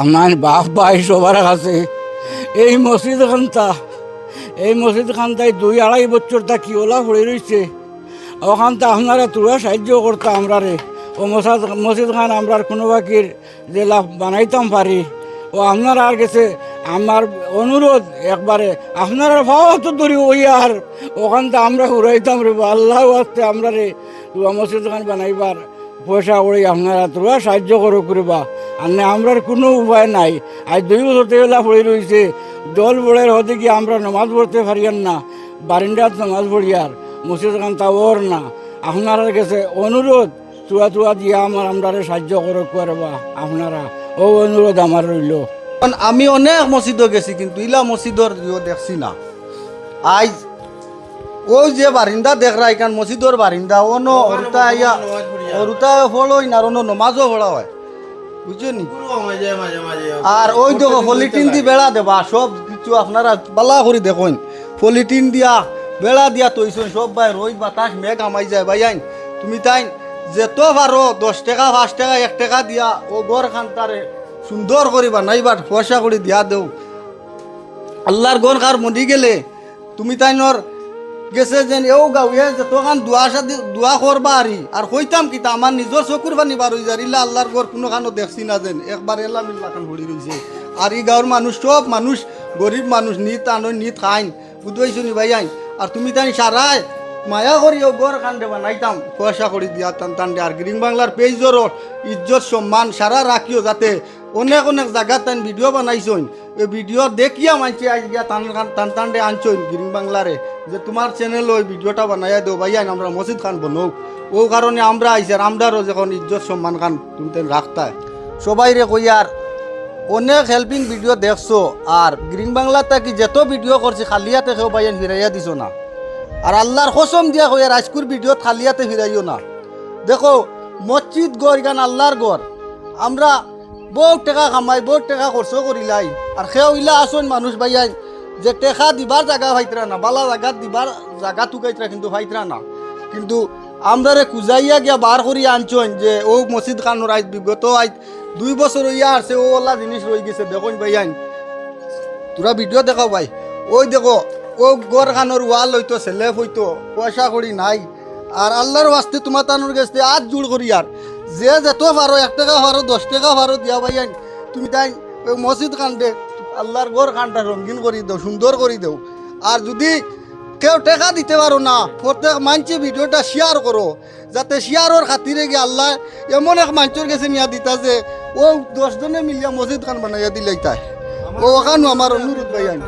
আমার বাপ ভাই সবার কাছে। এই মসজিদ খানটা এই মসজিদ খানটায় দুই আড়াই বছর তা কি ওলা পড়ে রয়েছে ওখানটা আপনারা তোরা সাহায্য করতা আমরা রে। ও মসজিদ মসজিদ খান আমরার কোনো বাকির যে লাভ বানাইতাম পারি। ও আপনারা আর গেছে, আমার অনুরোধ একবারে, আপনারা ভাবা তো ধরি ওই আর ওখানটা আমরা উড়াইতাম রে আল্লাহ আসতে আমরা রে মসজিদ খান বানাইবার। পয়সা ওই আপনারা তোরা সাহায্য করো করবা। আর না, আমরার কোনো উপায় নাই। আজ দুই বছর তেলা পড়ে রয়েছে। জল বড়ের হতে কি আমরা নমাজ পড়তে পারিয়ান না। বারিন্দাত নমাজ পড়িয়ার, মসজিদ খান তাওর না। আপনার কাছে অনুরোধ চুয়া চুয়া দিয়া আমার আমরা সাহায্য করো করবা। আপনারা, ও অনুরোধ আমার রইল। আমি অনেক মসজিদও গেছি, কিন্তু ইলা মসজিদর দেখছি না। আজ ওই যে বারিন্দা দেখরা এখান মসজিদর বারিন্দা অন্য অরুতা ইয়া অরুতা ফলই না অন্য নমাজও পড়া হয়। বুঝছ নি? আর ওই দেখো পলিটিন দি বেড়া দেবা সব কিছু আপনারা বালা করে দেখুন। পলিটিন দিয়া বেড়া দিয়া তৈছেন সব ভাই রোজ বাতাস মেঘ আমাই যায় ভাই আইন। তুমি তাই যেত পারো দশ টাকা পাঁচ টাকা এক টাকা দিয়া ও গড় খান তারে সুন্দর করে বানাইবার পয়সা করে দিয়া দেও। আল্লাহর গন কার মরি গেলে তুমি তাই নর গেছে যেন, এও এ যে তোখান দোয়া সাদি, দোয়া করবা আরি। আর কইতাম কি তা, আমার নিজের চকুর বানি বার হয়ে যার, ইল্লা আল্লাহর গর কোনো খানো দেখছি না যেন। একবার এলা মিল্লা খান ভরি রয়েছে আর এই গাঁৱৰ মানুষ সব মানুষ, গরিব মানুষ, নিত আনো নিত খাইন। বুঝবাইছো নি ভাই আইন? আর তুমি তাই সারাই মায়া করি ও গড় কান্দে বানাইতাম। পয়সা করে দিয়া টান টান দে। আর গ্রিন বাংলার পেজর ইজ্জত, সম্মান, সারা রাখিও যাতে অনেক অনেক জায়গা তান ভিডিও বানাইছইন। এই ভিডিও দেখিয়া মানছি আজ গিয়া টান টান টান দে আনছইন গ্রিন বাংলারে, যে তোমার চ্যানেল ওই ভিডিওটা বানাইয়া দেও ভাই আইন আমরা মসজিদ খান বনৌ। ও কারণে আমরা আইসি আর আমরারও যখন ইজ্জত সম্মান খান তুমি তেন রাখতায় সবাই রে কইয়ার অনেক হেল্পিং ভিডিও দেখছ, আর গ্রিন বাংলা তাকি যেত ভিডিও করছি খালিয়াতে কেউ বাইন ফিরাইয়া দিছো না। আর আল্লাহর কসম দিয়া কই, আর আজকুর ভিডিও খালিয়াতে ফিরাইও না। দেখো, মসজিদ গড় গান আল্লাহর গড়। আমরা বহুত টাকা কামাই, বহুত টাকা খরচ করিলাই আর সেও ইলা আসন মানুষ বাইয়াই যে টেকা দিবার জায়গা পাইতরা না, বালা জায়গা দিবার জায়গা তুকাইতরা কিন্তু পাইতরা না। কিন্তু আমরারে কুজাইয়া গিয়া বার করি আনছন যে ও মসজিদ খানোর আজ বিগত আজ দুই বছর ইয়া আসছে ও ওলা জিনিস রয়ে গেছে, দেখুন ভাইয়ান তোরা ভিডিও দেখাও ভাই। ওই দেখো ও গড় খানোর ওয়াল হইতো সেলেফ হইতো পয়সা করি নাই। আর আল্লাহর ওয়াস্তে তোমার তানোর গেছে আজ জুড় করি আর যে যেত পারো, এক টাকা পারো, দশ টাকা পারো, দিয়া ভাইয়ান তুমি তাই মসজিদ খানতে আল্লাহর গড় খানটা রঙিন করি দেও, সুন্দর করি দেও। আর যদি কেউ টাকা দিতে পারো না, প্রত্যেক মানুষে ভিডিওটা শেয়ার করো, যাতে শেয়ারের খাতিরে গিয়ে আল্লাহ এমন এক মানুষের কাছে নিয়া দিতা যে, ও দশজনে মিলিয়া মসজিদ খান বানাইয়া দিলে তাই। ও ওখানো আমার অনুরোধ ভাইয়ান